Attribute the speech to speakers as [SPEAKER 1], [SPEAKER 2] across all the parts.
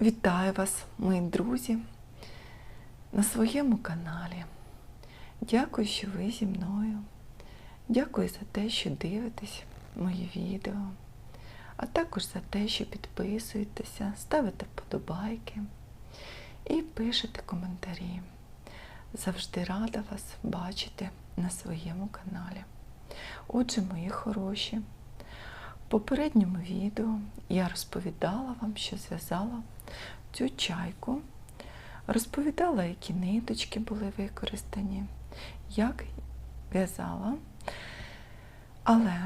[SPEAKER 1] Вітаю вас, мої друзі, на своєму каналі. Дякую, що ви зі мною. Дякую за те, що дивитесь мої відео, а також за те, що підписуєтеся, ставите вподобайки і пишете коментарі. Завжди рада вас бачити на своєму каналі. Отже, мої хороші, в попередньому відео я розповідала вам, що зв'язала цю чайку, розповідала, які ниточки були використані, як в'язала. Але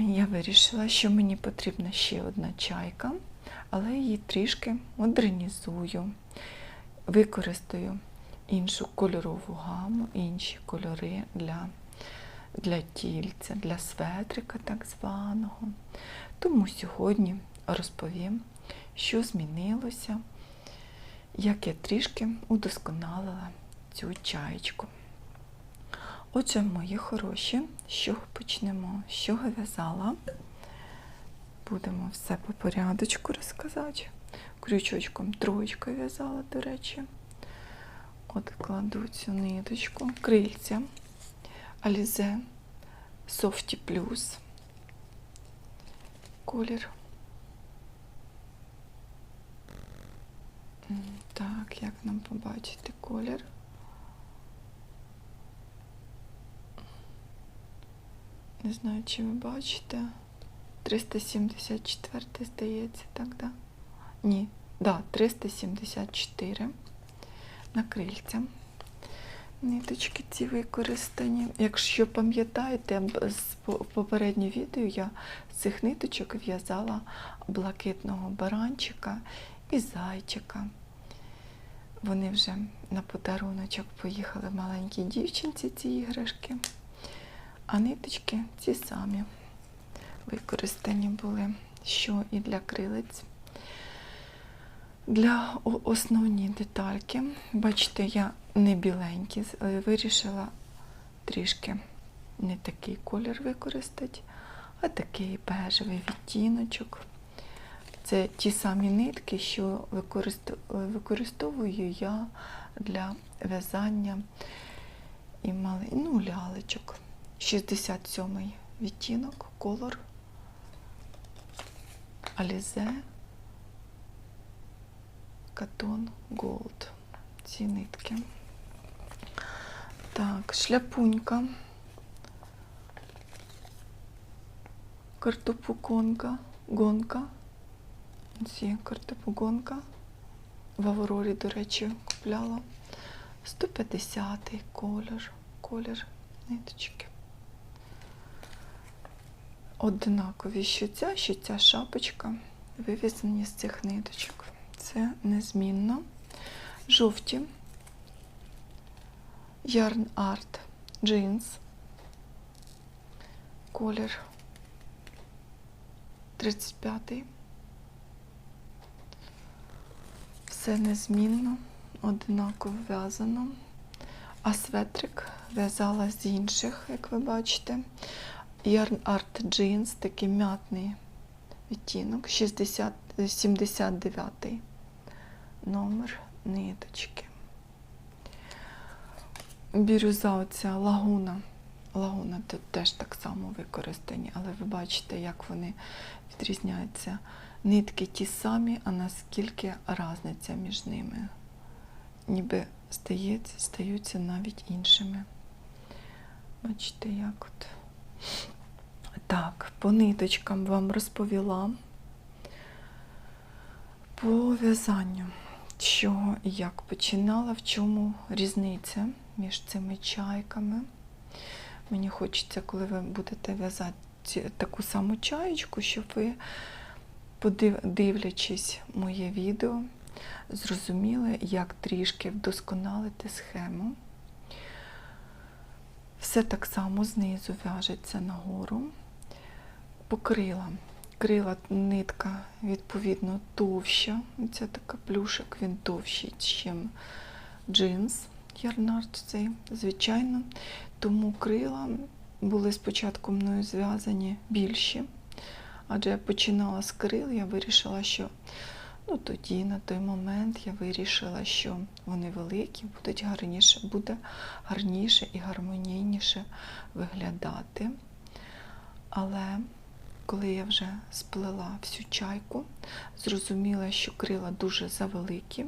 [SPEAKER 1] я вирішила, що мені потрібна ще одна чайка, але її трішки модернізую, використаю іншу кольорову гаму, інші кольори для для тільця, для светрика так званого. Тому сьогодні розповім, що змінилося, як я трішки удосконалила цю чаєчку. Отже, мої хороші, з чого почнемо? З чого в'язала? Будемо все по порядочку розказати. Крючочком троєчкою в'язала, до речі. От кладу цю ниточку, крильця. Alize Softy Plus. Колір. Так, як нам побачити колір? Не знаю, чи ви бачите. 374, здається, так, да? Ні, да, 374 на крильця ниточки ці використані. Якщо пам'ятаєте, з попереднього відео я з цих ниточок в'язала блакитного баранчика і зайчика. Вони вже на подаруночок поїхали маленькій дівчинці ці іграшки, а ниточки ці самі використані були, що і для крилиць. Для основні детальки, бачите, я не біленькі, вирішила трішки не такий колір використати, а такий бежевий відтіночок. Це ті самі нитки, що використовую я для в'язання і мали, ну, лялечок. 67 відтінок, колор Alize Катон Голд. Ці нитки. Так, шляпунька, картопуконка, гонка. Ці картопугонка. В Аврорі, до речі, купляла. 150-й колір, колір ниточки. Однакові що ця, що ця шапочка вивезені з цих ниточок. Це незмінно. Жовті. Yarn Art Jeans. Колір 35-й. Все незмінно, однаково в'язано. А светрик в'язала з інших, як ви бачите. Yarn Art Jeans, такий м'ятний відтінок, 60, 79 номер ниточки бірюза оця лагуна. Лагуна теж так само використані, але ви бачите, як вони відрізняються. Нитки ті самі, а наскільки різниця між ними. Ніби стається, стаються навіть іншими. Бачите, як от. Так, по ниточкам вам розповіла по в'язанню, що і як починала, в чому різниця між цими чайками. Мені хочеться, коли ви будете в'язати таку саму чаєчку, щоб ви, дивлячись моє відео, зрозуміли, як трішки вдосконалити схему. Все так само знизу в'яжеться нагору, покрила. Крила нитка, відповідно, товща. Це така плюшок, він товщий, ніж джинс ярнард цей, звичайно. Тому крила були спочатку мною зв'язані більші, адже я починала з крил, я вирішила, що Ну, тоді, на той момент, я вирішила, що вони великі, будуть гарніше, буде гарніше і гармонійніше виглядати. Але коли я вже сплела всю чайку, зрозуміла, що крила дуже завеликі,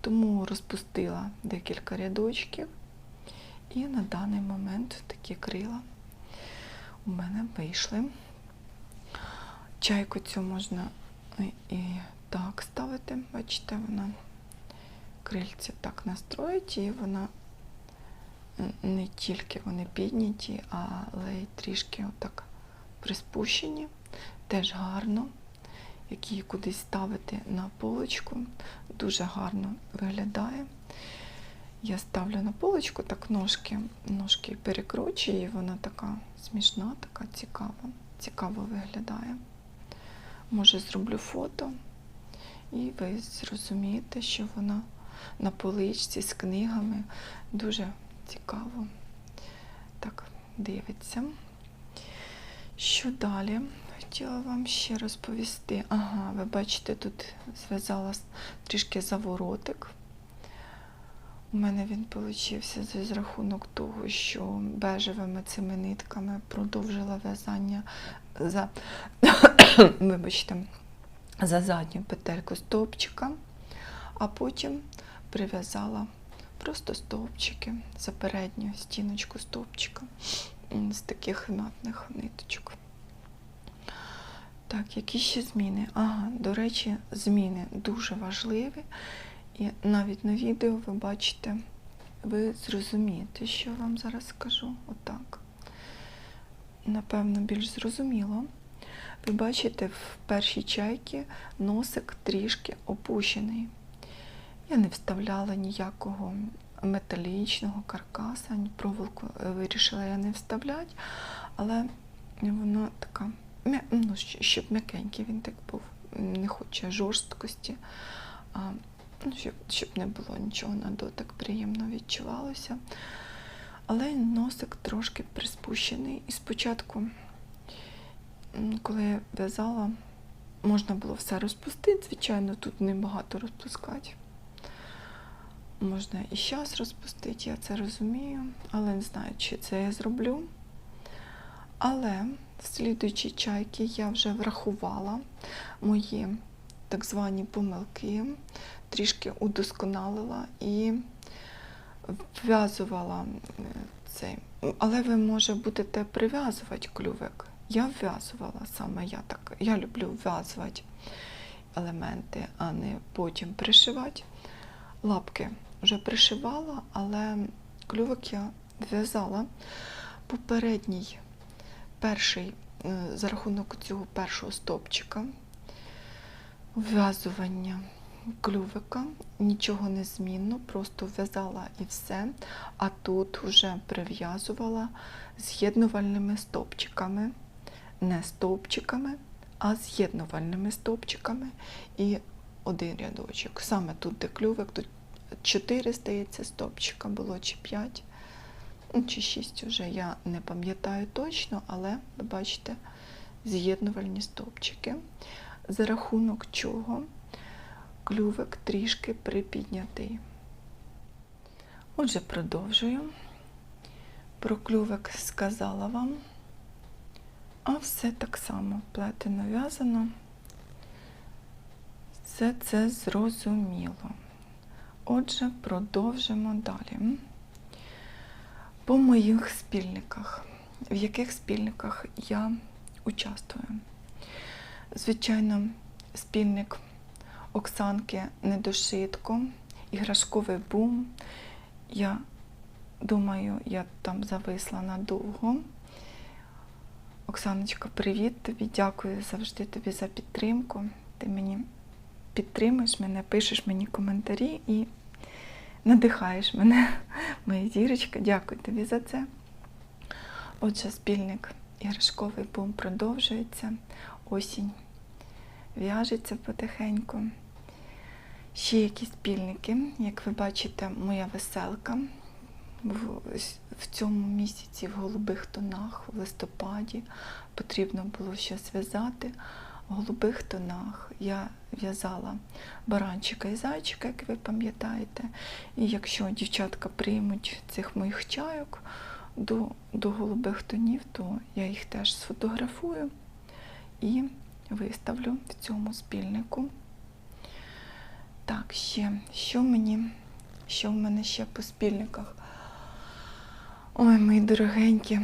[SPEAKER 1] тому розпустила декілька рядочків. І на даний момент такі крила у мене вийшли. Чайку цю можна і- так ставити. Бачите, вона крильці так настроїть, і вона не тільки вони підняті, але й трішки отак приспущені. Теж гарно. Як її кудись ставити на полочку, дуже гарно виглядає. Я ставлю на полочку так ножки, ножки перекручую, і вона така смішна, така цікава, цікаво виглядає. Може, зроблю фото, і ви зрозумієте, що вона на поличці з книгами дуже цікаво так дивиться. Що далі? Хотіла вам ще розповісти. Ага, ви бачите, тут зв'язала трішки заворотик. У мене він получився з рахунок того, що бежевими цими нитками продовжила в'язання за, вибачте, за задню петельку стовпчика, а потім прив'язала просто стовпчики за передню стіночку стовпчика з таких м'ятних ниточок. Так, які ще зміни? Ага, до речі, зміни дуже важливі. І навіть на відео ви бачите, ви зрозумієте, що я вам зараз скажу. Отак. Напевно, більш зрозуміло. Ви бачите, в першій чайці носик трішки опущений. Я не вставляла ніякого металічного каркаса, проволоку е, вирішила я не вставляти, але вона така, ну, щоб м'якенький він так був, не хоче жорсткості, а, ну, щоб, щоб не було нічого на дотик, приємно відчувалося. Але носик трошки приспущений. І спочатку, коли я в'язала, можна було все розпустити, звичайно, тут небагато розпускати. Можна і зараз розпустити, я це розумію, але не знаю, чи це я зроблю. Але в слідуючій чайки я вже врахувала мої так звані помилки, трішки удосконалила і вв'язувала цей. Але ви, може, будете прив'язувати клювик. Я вв'язувала саме я так. Я люблю вв'язувати елементи, а не потім пришивати. Лапки вже пришивала, але клювик я в'язала. Попередній перший е, за рахунок цього першого стопчика вв'язування клювика, нічого не змінно, просто в'язала і все. А тут вже прив'язувала з'єднувальними стопчиками, не стовпчиками, а з'єднувальними стовпчиками і один рядочок. Саме тут, де клювик, тут 4, здається, стовпчика було чи 5, ну, чи 6 вже, я не пам'ятаю точно, але ви бачите з'єднувальні стовпчики, за рахунок чого клювик трішки припіднятий. Отже, продовжую. Про клювик сказала вам, а все так само плетено в'язано. Все це зрозуміло. Отже, продовжимо далі. По моїх спільниках. В яких спільниках я участвую? Звичайно, спільник Оксанки Недошитко, іграшковий бум. Я думаю, я там зависла надовго. Оксаночка, привіт тобі, дякую завжди тобі за підтримку. Ти мені підтримуєш мене, пишеш мені коментарі і надихаєш мене, моя зірочка. Дякую тобі за це. Отже, спільник іграшковий бум продовжується. Осінь в'яжеться потихеньку. Ще якісь спільники, як ви бачите, моя веселка в, цьому місяці в голубих тонах, в листопаді потрібно було щось голубих тонах. Я в'язала баранчика і зайчика, як ви пам'ятаєте. І якщо дівчатка приймуть цих моїх чайок до, до голубих тонів, то я їх теж сфотографую і виставлю в цьому спільнику. Так, ще, що мені, що в мене ще по спільниках? Ой, мої дорогенькі,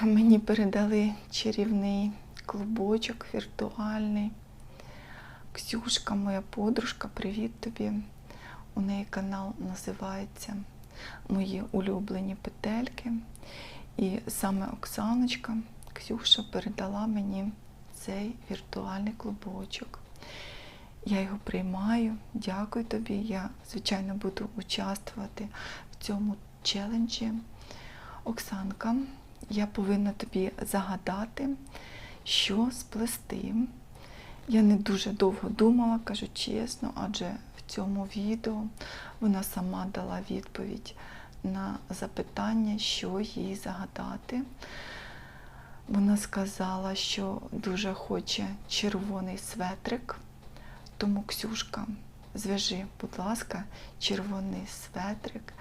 [SPEAKER 1] мені передали чарівний клубочок віртуальний. Ксюшка, моя подружка, привіт тобі. У неї канал називається Мої улюблені петельки. І саме Оксаночка, Ксюша передала мені цей віртуальний клубочок. Я його приймаю. Дякую тобі. Я, звичайно, буду участвувати в цьому челенджі. Оксанка, я повинна тобі загадати, що сплести. Я не дуже довго думала, кажу чесно, адже в цьому відео вона сама дала відповідь на запитання, що їй загадати. Вона сказала, що дуже хоче червоний светрик. Тому, Ксюшка, зв'яжи, будь ласка, червоний светрик,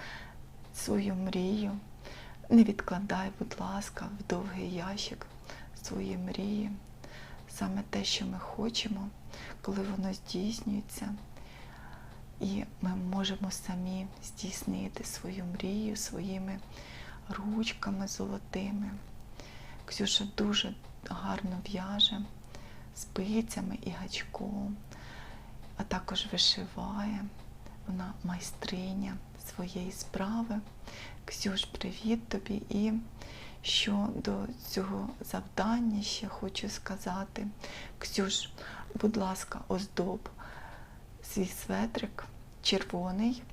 [SPEAKER 1] свою мрію. Не відкладай, будь ласка, в довгий ящик свої мрії. Саме те, що ми хочемо, коли воно здійснюється, і ми можемо самі здійснити свою мрію своїми ручками золотими. Ксюша дуже гарно в'яже спицями і гачком, а також вишиває. Вона майстриня своєї справи. Ксюш, привіт тобі! І щодо цього завдання ще хочу сказати. Ксюш, будь ласка, оздоб свій светрик червоний.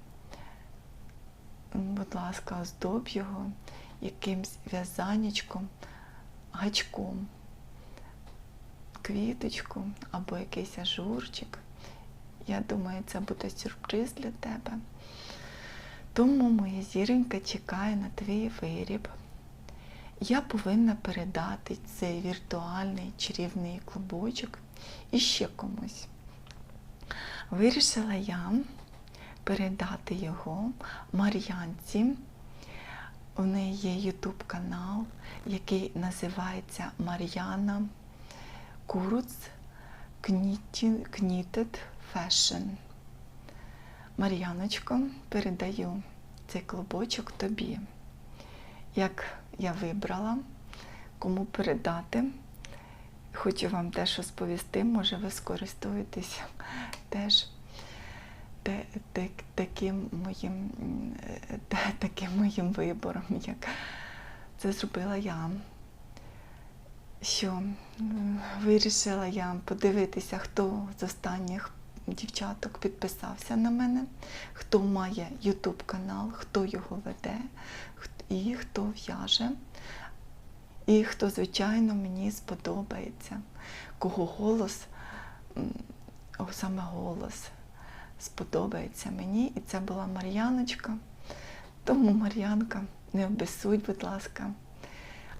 [SPEAKER 1] Будь ласка, оздоб його якимсь в'язанечком, гачком, квіточку або якийсь ажурчик. Я думаю, це буде сюрприз для тебе. Тому моя зіронька чекає на твій виріб. Я повинна передати цей віртуальний чарівний клубочок іще комусь. Вирішила я передати його Мар'янці. У неї є YouTube канал, який називається Мар'яна Куруц Knitted Fashion. Мар'яночко, передаю цей клубочок тобі. Як я вибрала, кому передати, хочу вам теж розповісти, може ви скористуєтеся теж те- те- таким моїм, таким моїм вибором, як це зробила я. Що вирішила я подивитися, хто з останніх дівчаток підписався на мене, хто має YouTube канал, хто його веде, і хто в'яже, і хто, звичайно, мені сподобається, кого голос, саме голос сподобається мені. І це була Мар'яночка. Тому Мар'янка, не обесудь, будь ласка,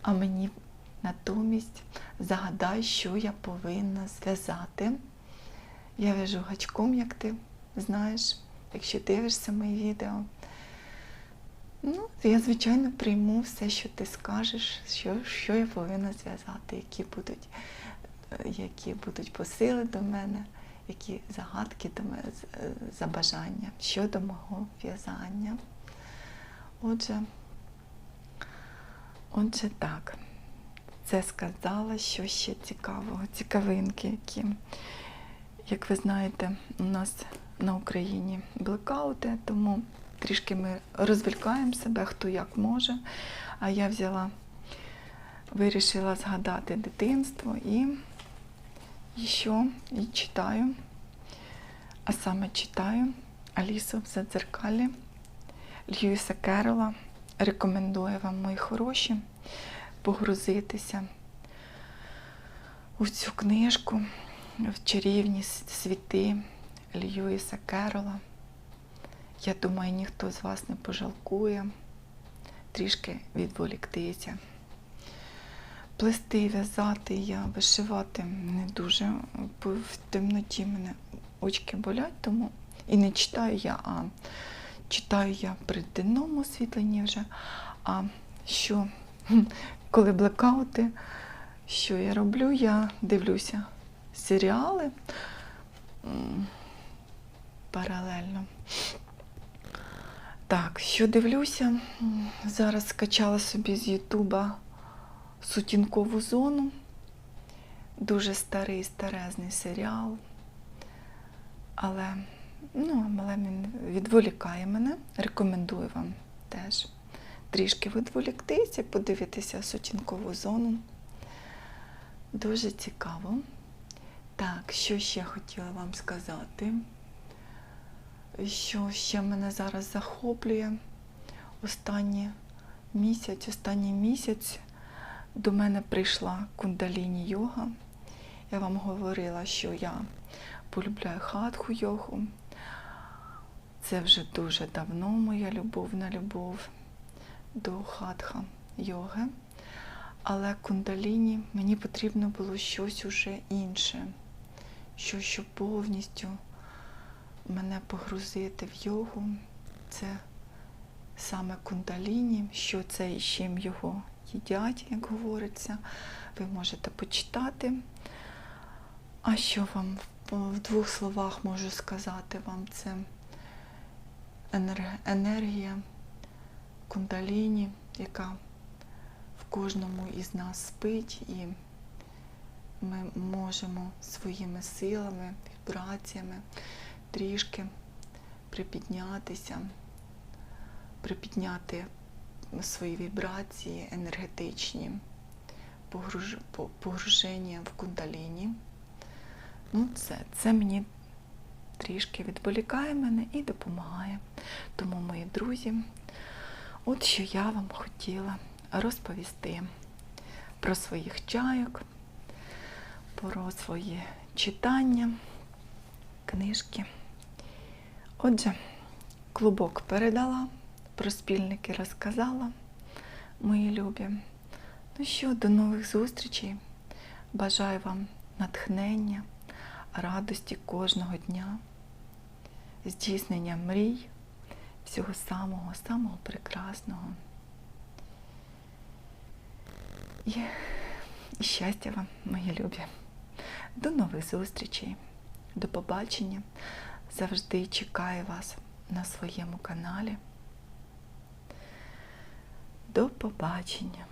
[SPEAKER 1] а мені натомість загадай, що я повинна зв'язати. Я в'яжу гачком, як ти знаєш, якщо дивишся мої відео. Ну, я, звичайно, прийму все, що ти скажеш, що, що я повинна зв'язати, які будуть, е, які будуть посили до мене, які загадки до мене, е, забажання щодо мого в'язання. Отже, отже, так. Це сказала, що ще цікавого, цікавинки, які, як ви знаєте, у нас на Україні блекаути, тому трішки ми розвлікаємо себе, хто як може. А я взяла, вирішила згадати дитинство і, і що? І читаю. А саме читаю Алісу в задзеркалі Льюіса Керола. Рекомендую вам, мої хороші, погрузитися у цю книжку в чарівні світи Льюіса Керола. Я думаю, ніхто з вас не пожалкує трішки відволіктися. плести, в'язати я вишивати не дуже. В темноті мене очки болять, тому і не читаю я, а читаю я при денному освітленні вже. А що, коли блекаути, що я роблю? Я дивлюся серіали паралельно. Так, що дивлюся? Зараз скачала собі з Ютуба сутінкову зону. Дуже старий, старезний серіал. Але, ну, але він відволікає мене. Рекомендую вам теж трішки відволіктися, подивитися сутінкову зону. Дуже цікаво. Так, що ще хотіла вам сказати? Що ще мене зараз захоплює останній місяць, останній місяць до мене прийшла кундаліні йога. Я вам говорила, що я полюбляю хатху йогу. Це вже дуже давно моя любовна любов до хатха йоги. Але кундаліні мені потрібно було щось уже інше, що, що повністю мене погрузити в йогу. Це саме кундаліні, що це і чим його їдять, як говориться. Ви можете почитати. А що вам в двох словах можу сказати вам? Це енергія кундаліні, яка в кожному із нас спить, і ми можемо своїми силами, вібраціями трішки припіднятися, припідняти свої вібрації енергетичні, погруження в кундаліні. Ну, це, це мені трішки відволікає мене і допомагає. Тому, мої друзі, от що я вам хотіла розповісти про своїх чайок, про свої читання, книжки. Отже, клубок передала, про спільники розказала, мої любі. Ну що, до нових зустрічей. Бажаю вам натхнення, радості кожного дня, здійснення мрій, всього самого, самого прекрасного. І, щастя вам, мої любі. До нових зустрічей, до побачення. Завжди чекаю вас на своєму каналі. До побачення!